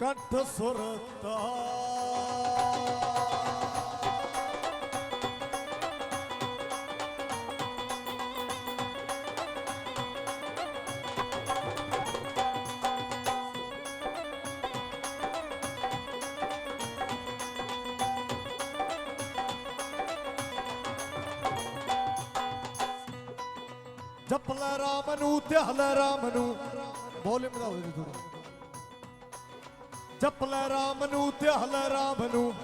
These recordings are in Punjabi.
ਕੰਠ ਸੁਰਤਾ। ਜਪ ਲੈ ਰਾਮ ਨੂੰ ਧਿਆ ਲੈ ਰਾਮ ਨੂੰ। ਬੋਲੇ ਵਧਾਓ ਜੀ ਥੋੜਾ ਜਪ ਲੈ ਰਾਮ ਨੂੰ ਧਿਆ ਲੈ ਰਾਮ ਨੂੰ।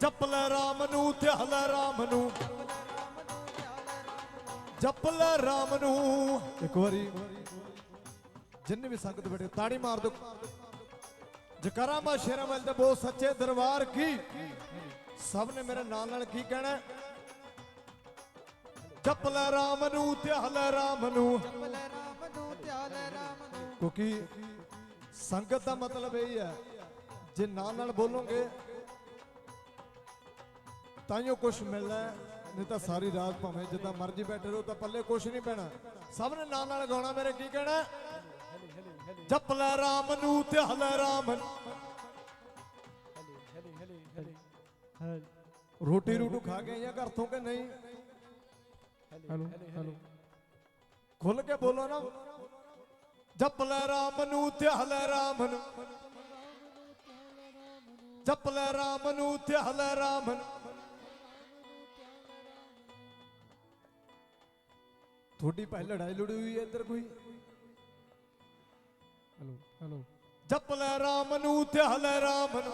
ਜਪ ਲੈ ਰਾਮ ਨੂੰ ਧਿਆ ਲੈ ਰਾਮ ਨੂੰ। ਜਪ ਲੈ ਰਾਮ ਨੂੰ। ਇੱਕ ਵਾਰੀ। ਜਿੰਨੇ ਵੀ ਸੰਗਤ ਬੈਠੇ ਤਾੜੀ ਮਾਰ ਦਿਓ। ਜਕਰਾ ਮਾ ਸ਼ੇਰਾਂ ਵੱਲ ਤੇ ਬੋ ਸੱਚੇ ਦਰਬਾਰ ਕੀ? ਸਭ ਨੇ ਮੇਰੇ ਨਾਲ ਨਾਲ ਕੀ ਕਹਿਣਾ? ਜਪ ਲੈ ਰਾਮ ਨੂੰ ਧਿਆ ਲੈ ਰਾਮ ਨੂੰ। ਲੈ ਰਾਮ ਨੂੰ ਧਿਆਲ ਰਾਮ ਨੂੰ। ਕਿਉਂਕਿ ਸੰਗਤ ਦਾ ਮਤਲਬ ਇਹ ਹੈ ਜੇ ਨਾਲ ਨਾਲ ਬੋਲੋਗੇ ਤਾਈਓ ਕੁਝ ਮਿਲਣਾ ਹੈ, ਨਹੀਂ ਤਾਂ ਸਾਰੀ ਰਾਤ ਭਾਵੇਂ ਜਿੱਦਾਂ ਮਰਜ਼ੀ ਬੈਠੇ ਰਹੋ ਤਾਂ ਪੱਲੇ ਕੁਝ ਨਹੀਂ ਪੈਣਾ ਸਭ ਨੇ ਨਾਲ ਨਾਲ ਗਾਉਣਾ ਮੇਰੇ ਕੀ ਕਹਿਣਾ? ਜਪ ਲੈ ਰਾਮ ਨੂੰ ਧਿਆ ਲੈ ਰਾਮ ਨੂੰ। ਰੋਟੀ ਰੂਟੂ ਖਾ ਕੇ ਆਈਆਂ ਘਰ ਤੋਂ ਕਿ ਨਹੀਂ ਹੈਲੋ ਹੈਲੋ ਖੁੱਲ ਕੇ ਬੋਲੋ ਨਾ ਜਪ ਲੈ ਰਾਮ ਨੂੰ ਧਿਆ ਲੈ ਰਾਮ ਨੂੰ। ਜਪ ਲੈ ਰਾਮ ਨੂੰ ਧਿਆ ਲੈ ਰਾਮ ਨੂੰ। ਤੁਹਾਡੀ ਪਹਿ ਲੜਾਈ ਲੜੀ ਹੋਈ ਇੱਧਰ ਕੋਈ? ਹੈਲੋ ਹੈਲੋ ਜਪ ਲੈ ਰਾਮ ਨੂੰ ਧਿਆ ਲੈ ਰਾਮ ਨੂੰ।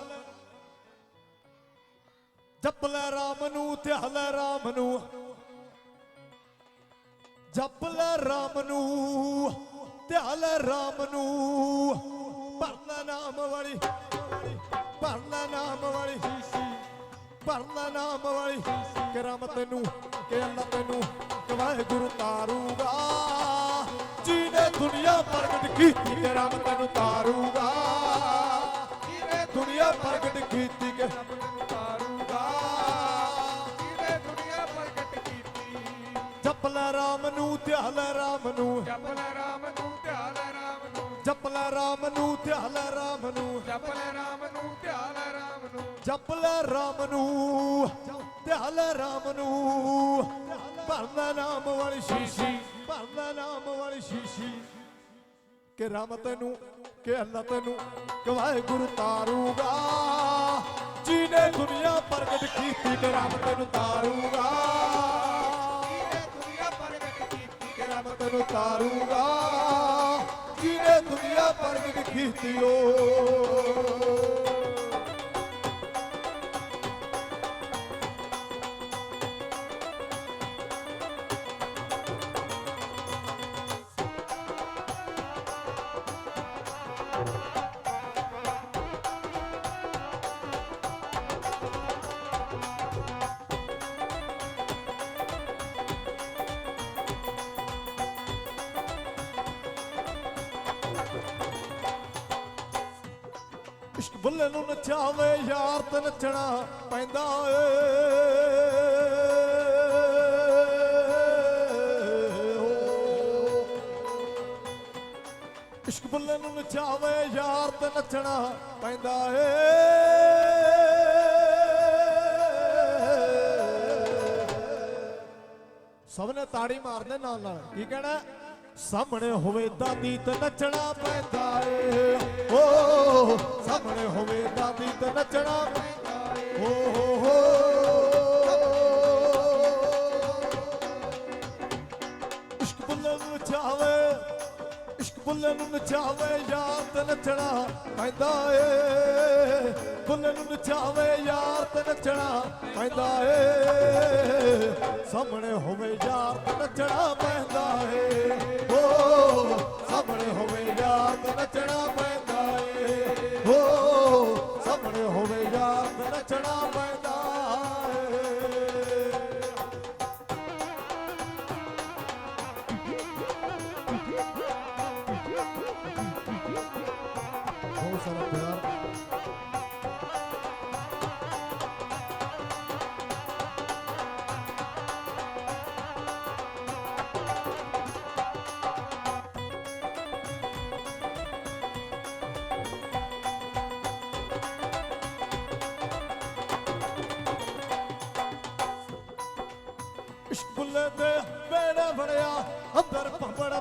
ਜਪ ਲੈ ਰਾਮ ਨੂੰ ਧਿਆ ਲੈ ਰਾਮ ਨੂੰ। ਜਪ ਲੈ ਰਾਮ ਨੂੰ। ਧਿਆਲ ਰਾਮ ਨੂੰ। ਭਰਨਾ ਲੈ ਨਾਮ ਵਾਲੀ ਭਰ ਨਾਮ ਵਾਲੀ। ਭਰ ਨਾਮ ਵਾਲੀ। ਕਰਾਮਤ ਨੂੰ ਕਿ ਅੱਲਾ ਤੈਨੂੰ ਕਵਾਏ ਗੁਰੂ ਤਾਰੂਗਾ। ਜਿਹਨੇ ਦੁਨੀਆ ਪ੍ਰਗਟ ਕੀਤੀ ਕਰਾਮਤ ਤੈਨੂੰ ਤਾਰੂਗਾ। ਜਿਹਨੇ ਦੁਨੀਆ ਪ੍ਰਗਟ ਕੀਤੀ, ਕਿ ਤਾਰੂਗਾ। ਜਿਹਨੇ ਦੁਨੀਆ ਪ੍ਰਗਟ ਕੀਤੀ। ਜਪ ਲੈ ਰਾਮ ਨੂੰ, ਧਿਆਲ ਰਾਮ ਨੂੰ। ਜਪ ਲੈ ਜਪ ਲੈ ਰਾਮ ਨੂੰ ਧਿਆ ਲੈ ਰਾਮ ਨੂੰ। ਜਪ ਲੈ ਰਾਮ ਨੂੰ ਧਿਆਲ ਰਾਮ ਨੂੰ। ਜਪ ਲੈ ਰਾਮ ਨੂੰ ਧਿਆ ਲੈ ਰਾਮ ਨੂੰ। ਭਰ ਲੈ ਨਾਮ ਵਾਲੀ ਸ਼ੀਸ਼ੀ ਭਰ ਲੈ ਨਾਮ ਵਾਲੀ ਸ਼ੀਸ਼ੀ। ਕਿ ਰਾਮ ਤੈਨੂੰ ਕਿ ਅੱਲਾ ਤੈਨੂੰ ਕਵਾਏ ਗੁਰੂ ਤਾਰੂਗਾ। ਜਿਹਨੇ ਦੁਨੀਆ ਪ੍ਰਗਟ ਕੀਤੀ ਕਿ ਰਾਮ ਤੈਨੂੰ ਤਾਰੂਗਾ। ਜਿਹਨੇ ਦੁਨੀਆ ਪ੍ਰਗਟ ਕੀਤੀ ਕਿ ਰੱਬ ਤੈਨੂੰ ਤਾਰੂਗਾ। ਜਿਹਨੇ ਦੁਨੀਆ ਪ੍ਰਗਟ ਕੀਤੀ ਓ। ਇਸ਼ਕ ਬੁੱਲੇ ਨੂੰ ਨਚਾਵੇ ਯਾਰ ਤੇ ਨੱਚਣਾ ਪੈਂਦਾ ਏ। ਇਸ਼ਕ ਬੁੱਲੇ ਨੂੰ ਨਚਾਵੇ ਯਾਰ ਤੇ ਨੱਚਣਾ ਪੈਂਦਾ ਏ। ਸਭ ਨੇ ਤਾੜੀ ਮਾਰਦੇ ਨਾਲ ਨਾਲ। ਕੀ ਕਹਿਣਾ? ਸਾਹਮਣੇ ਹੋਵੇ ਦਾਦੀ ਤੇ ਨੱਚਣਾ ਪੈਂਦਾ ਏ। ਓ, ਸਾਹਮਣੇ ਹੋਵੇ ਦਾਦੀ ਤੇ ਨੱਚਣਾ ਪੈਂਦਾ ਏ। ਓ, ਹੋ ਹੋ। ਇਸ਼ਕ ਬੁੱਲੇ ਨੂੰ ਨਚਾਵੇ, ਇਸ਼ਕ ਬੁੱਲੇ ਨੂੰ ਨਚਾਵੇ, ਯਾਰ ਤੇ ਨੱਚਣਾ ਪੈਂਦਾ ਏ। ਬੁੱਲੇ ਨੂੰ ਨਚਾਵੇ, ਯਾਰ ਤੇ ਨੱਚਣਾ ਪੈਂਦਾ ਏ। ਸਾਹਮਣੇ ਹੋਵੇ ਯਾਰ ਤੇ ਨੱਚਣਾ ਪੈਂਦਾ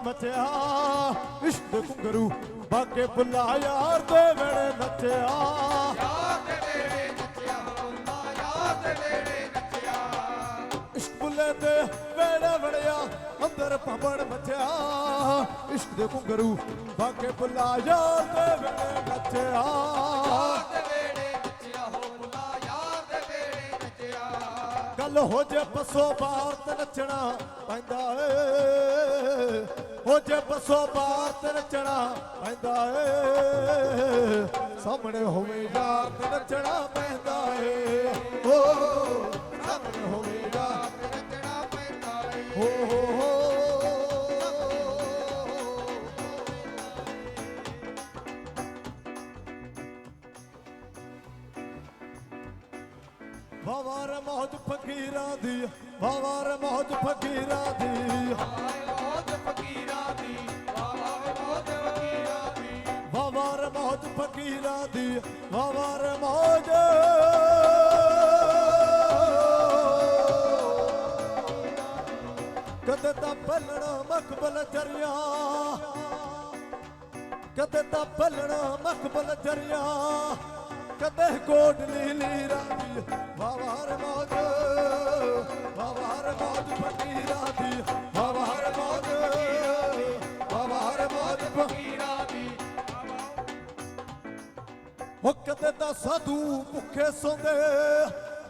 ਮਚਿਆ। ਇਸ਼ਕ ਦੇ ਘੁੰਗਰੂ ਬਾਕੇ ਬੁੱਲਾ ਯਾਰ ਦੇ ਵੇਲੇ ਨੱਚਿਆ। ਯਾਰ ਦੇ ਵੇੜੇ ਨੱਚਿਆ ਬੁੱਲਾ ਯਾਰ ਦੇ ਵੇੜੇ ਨੱਚਿਆ ਇਸ਼ਕ ਬੁੱਲੇ ਦੇ ਵੇੜੇ ਵੜਿਆ ਅੰਦਰ ਭੰਬੜ ਮਚਿਆ। ਇਸ਼ਕ ਦੇ ਘੁੰਗਰੂ ਬਾਕੇ ਬੁੱਲਾ ਯਾਰ ਦੇ ਵੇਲੇ ਨੱਚਿਆ। ਨੱਚਿਆ ਹੋ ਜੇ ਬਸੋ ਬਾਹਰ ਨੱਚਣਾ ਪੈਂਦਾ ਏ। ਹੋ ਜੇ ਬਸੋ ਬਾਹਰ ਨੱਚਣਾ ਪੈਂਦਾ ਏ। ਸਾਹਮਣੇ ਹੋਵੇ ਯਾਰ ਤੇ ਨੱਚਣਾ ਪੈਂਦਾ ਏ। ਓ ਸਾਹਮਣੇ ਹੋਵੇ ਯਾਰ ਤੇ ਨੱਚਣਾ ਪੈਂਦਾ ਏ। ਹੋ ਦੀ ਵਾਵਾਰ ਮੌਜ ਫਕੀਰਾ ਦੀ। ਵਾਵਾਰ ਮੌਜ ਫਕੀਰਾ ਦੀ ਵਾਵਾਰ ਮੌਜ। ਕਦੇ ਤਾਂ ਭੱਲਣਾ ਮਖਬਲ ਦਰਿਆ ਕਦੇ ਤਾਂ ਭੱਲਣਾ ਮਖਬਲ ਦਰਿਆ ਕਦੇ ਕੋਟ ਨੀਲੀ ਰਾਵੀ ਵਾਵਾਰ ਮੌਜ। ਫਕੀਰਾਂ ਦੀ ਵਾਵਾਰ ਮੌਜ ਵਾਵਾਰ ਮੌਜ ਫਕੀਰਾਂ ਦੀ ਉਹ ਕਦੇ ਤਾਂ ਸਾਧੂ ਭੁੱਖੇ ਸੌਂਦੇ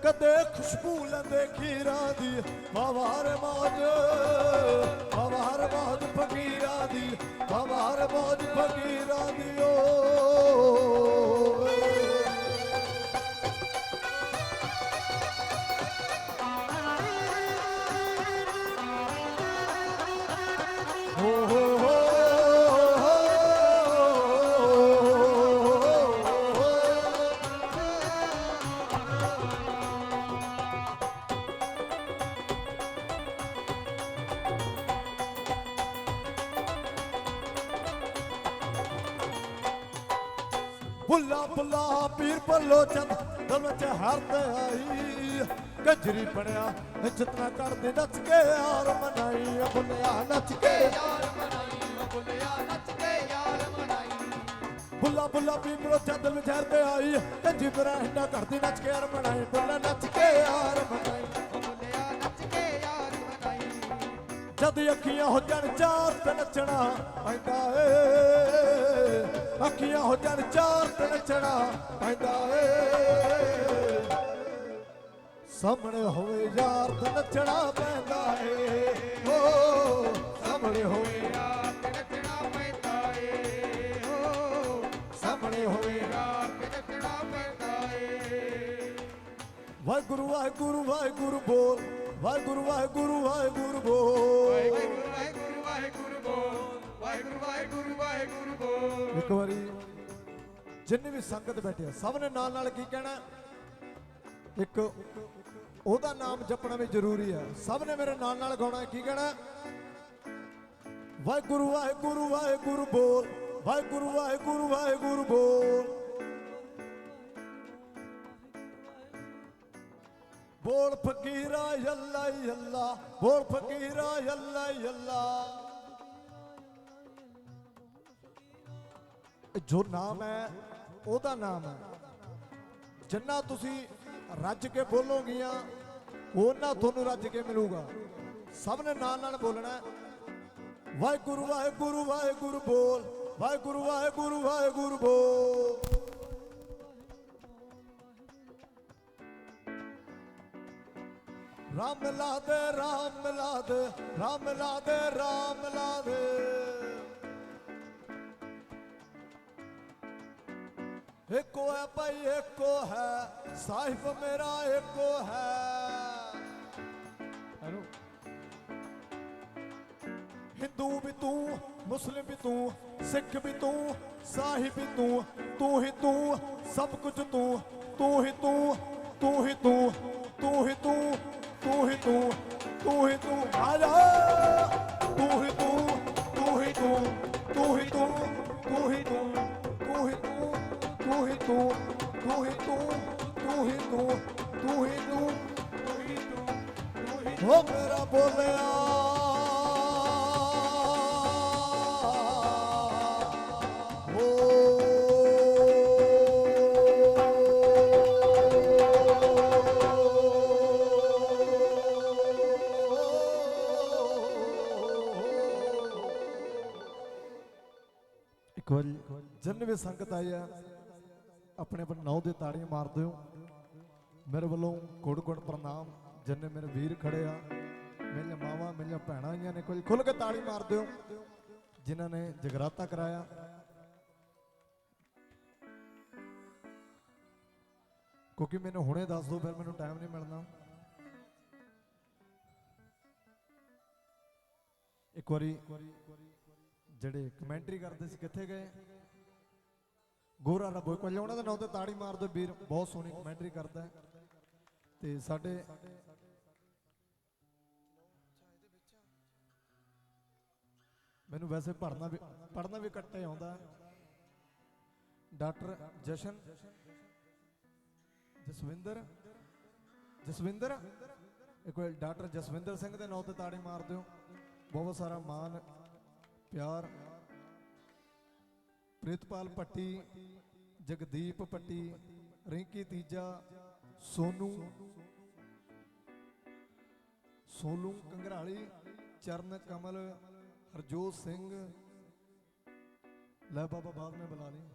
ਕਦੇ ਖੁਸ਼ਬੂ ਲੈਂਦੇ ਖੀਰਾਂ ਦੀ। ਵਾਵਾਰ ਮੌਜ ਵਾਵਾਰ ਮੌਜ ਫਕੀਰਾਂ ਦੀ ਵਾਵਾਰ ਮੌਜ ਫਕੀਰਾਂ ਦੀ ਓ। ਬੁੱਲਾ ਬੁੱਲਾ ਪੀਰ ਭੱਲੋ ਚੰਦ ਦਮ ਚ ਹਰਦ ਆਈ। ਗਜਰੀ ਬਣਿਆ ਜਿਤਨਾ ਕਰਦੇ, ਨੱਚ ਕੇ ਯਾਰ ਮਨਾਈ ਆ ਬੁੱਲਿਆ ਨੱਚ ਕੇ ਯਾਰ ਮਨਾਈ ਬੁੱਲਿਆ ਨੱਚ ਕੇ ਯਾਰ ਮਨਾਈ। ਬੁੱਲਾ ਬੁੱਲਾ ਪੀਰ ਬੱਲੋ ਚੰਦ ਵਿੱਚ ਹਰਦ ਆਈ। ਗਜਰੀ ਬਣਿਆ ਕਰਦੇ, ਨੱਚ ਕੇ ਯਾਰ ਮਨਾਈ ਬੁੱਲਾ ਨੱਚ ਕੇ ਯਾਰ ਮਨਾਈ। ਜਦ ਅੱਖੀਆਂ ਹੋ ਜਾਣ ਚਾਰ ਤੇ ਨੱਚਣਾ ਪੈਂਦਾ ਏ। ਅੱਖੀਆਂ ਹੋ ਜਾਣ ਚਾਰ ਤੇ ਨੱਚਣਾ ਪੈਂਦਾ ਏ। ਸਾਹਮਣੇ ਹੋਵੇ ਯਾਰ ਤੇ ਨੱਚਣਾ ਪੈਂਦਾ ਏ। ਓ, ਸਾਹਮਣੇ ਹੋਵੇ ਯਾਰ ਤੇ ਨੱਚਣਾ ਪੈਂਦਾ ਏ। ਓ, ਸਾਹਮਣੇ ਹੋਵੇ ਯਾਰ ਤੇ ਨੱਚਣਾ ਪੈਂਦਾ ਏ। ਵਾਹਿਗੁਰੂ ਵਾਹਿਗੁਰੂ ਵਾਹਿਗੁਰੂ ਬੋਲ। ਵਾਹਿਗੁਰੂ ਵਾਹਿਗੁਰੂ ਵਾਹਿਗੁਰੂ ਬੋਲ। ਵਾਹਿਗੁਰੂ ਵਾਹਿਗੁਰੂ ਵਾਹਿਗੁਰੂ ਬੋਲ ਵਾਹਿਗੁਰੂ ਵਾਹਿਗੁਰੂ ਵਾਹਿਗੁਰੂ ਬੋਲ ਇੱਕ ਵਾਰੀ ਜਿੰਨੇ ਵੀ ਸੰਗਤ ਬੈਠੇ ਆ, ਸਭ ਨੇ ਨਾਲ ਨਾਲ ਕੀ ਕਹਿਣਾ? ਇੱਕ ਉਹਦਾ ਨਾਮ ਜਪਣਾ ਵੀ ਜ਼ਰੂਰੀ ਹੈ ਸਭ ਨੇ ਮੇਰੇ ਨਾਲ ਨਾਲ ਗਾਉਣਾ, ਕੀ ਕਹਿਣਾ? ਵਾਹਿਗੁਰੂ ਵਾਹਿਗੁਰੂ ਵਾਹਿਗੁਰੂ ਬੋਲ। ਵਾਹਿਗੁਰੂ ਵਾਹਿਗੁਰੂ ਵਾਹਿਗੁਰੂ ਬੋਲ। ਬੋਲ ਫਕੀਰਾ ਯੱਲਾ ਯੱਲਾ ਬੋਲ ਫਕੀਰਾ ਯੱਲਾ ਯੱਲਾ ਜੋ ਨਾਮ ਹੈ, ਉਹਦਾ ਨਾਮ ਹੈ। ਜਿੰਨਾ ਤੁਸੀਂ ਰੱਜ ਕੇ ਬੋਲੋਗੀਆਂ ਉਹਨਾਂ ਤੁਹਾਨੂੰ ਰੱਜ ਕੇ ਮਿਲੂਗਾ। ਸਭ ਨੇ ਨਾਲ ਨਾਲ ਬੋਲਣਾ ਵਾਹਿਗੁਰੂ ਵਾਹਿਗੁਰੂ ਵਾਹਿਗੁਰੂ ਬੋਲ। ਵਾਹਿਗੁਰੂ ਵਾਹਿਗੁਰੂ ਵਾਹਿਗੁਰੂ ਬੋਲ। राम लादे राम लादे राम लादे राम लादे। एको है भाई एको है साहिब मेरा एको है। हिंदू भी तू मुस्लिम भी तू सिख भी तू साहिब भी तू तू ही तू सब कुछ तू तू ही तू तू ही तू तू ही तू। ਤੂੰ ਹੀ ਤੂੰ ਤੂੰ ਹੀ ਤੂੰ ਹੀ ਤੂੰ ਆ ਜਾ ਤੂੰ ਹੀ ਤੂੰ ਤੂੰ ਹੀ ਤੂੰ ਤੂੰ ਹੀ ਤੂੰ ਤੂੰ ਹੀ ਤੂੰ ਤੂੰ ਹੀ ਤੂੰ ਤੂੰ ਹੀ ਤੂੰ ਤੂੰ ਹੀ ਤੂੰ ਤੂੰ ਹੀ ਤੂੰ ਤੂੰ ਹੀ ਤੂੰ ਤੂੰ ਹੀ ਤੂੰ ਤੂੰ ਹੀ ਹੋ ਮੇਰਾ ਬੋਲਿਆ ਇੱਕ ਵਾਰੀ ਜਿੰਨ ਵੀ ਸੰਗਤ ਆਈ ਆ, ਆਪਣੇ ਆਪਣੇ ਨੌ ਦੇ ਤਾੜੀਆਂ ਮਾਰ ਦਿਓ। ਮੇਰੇ ਵੱਲੋਂ ਕੋਟ ਕੋਟ ਪ੍ਰਣਾਮ, ਜਿੰਨੇ ਮੇਰੇ ਵੀਰ ਖੜੇ ਆ, ਮੇਰੀਆਂ ਮਾਵਾਂ, ਮੇਰੀਆਂ ਭੈਣਾਂ ਆਈਆਂ ਨੇ, ਕੋਈ ਖੁੱਲ ਕੇ ਤਾੜੀ ਮਾਰ ਦਿਓ, ਜਿਨ੍ਹਾਂ ਨੇ ਜਗਰਾਤਾ ਕਰਾਇਆ। ਕਿਉਂਕਿ ਮੈਨੂੰ ਹੁਣੇ ਦੱਸ ਦਿਓ, ਫਿਰ ਮੈਨੂੰ ਟਾਈਮ ਨਹੀਂ ਮਿਲਣਾ। ਇੱਕ ਵਾਰੀ ਜਿਹੜੇ ਕਮੈਂਟਰੀ ਕਰਦੇ ਸੀ, ਕਿੱਥੇ ਗਏ? ਗੋਰਾ ਰੱਬੋ ਇੱਕ ਵਾਰੀ ਉਹਨਾਂ ਦੇ ਨਾਂ ਤੇ ਤਾੜੀ ਮਾਰ ਦਿਓ ਵੀਰ। ਬਹੁਤ ਸੋਹਣੀ ਕਮੈਂਟਰੀ ਕਰਦਾ ਹੈ। ਤੇ ਸਾਡੇ ਮੈਨੂੰ ਵੈਸੇ ਪੜ੍ਹਨਾ ਵੀ ਪੜ੍ਹਨਾ ਵੀ ਕੱਟੇ ਆਉਂਦਾ ਹੈ। ਡਾਕਟਰ ਜਸ਼ਨ, ਜਸਵਿੰਦਰ ਜਸਵਿੰਦਰ, ਇੱਕ ਵਾਰ ਡਾਕਟਰ ਜਸਵਿੰਦਰ ਸਿੰਘ ਦੇ ਨਾਂ ਤੇ ਤਾੜੀ ਮਾਰ ਦਿਓ। ਬਹੁਤ ਸਾਰਾ ਮਾਨ ਪਿਆਰ। ਪ੍ਰੀਤਪਾਲ ਪੱਟੀ ਜਗਦੀਪ ਪੱਟੀ ਰਿੰਕੀ ਤੀਜਾ, ਸੋਨੂ ਸੋਲੂ ਕੰਗਰਾਲੀ, ਚਰਨ ਕਮਲ, ਹਰਜੋਤ ਸਿੰਘ। ਲੈ ਬਾਬਾ ਬਾਦ ਨੇ ਬੁਲਾ ਲਈ।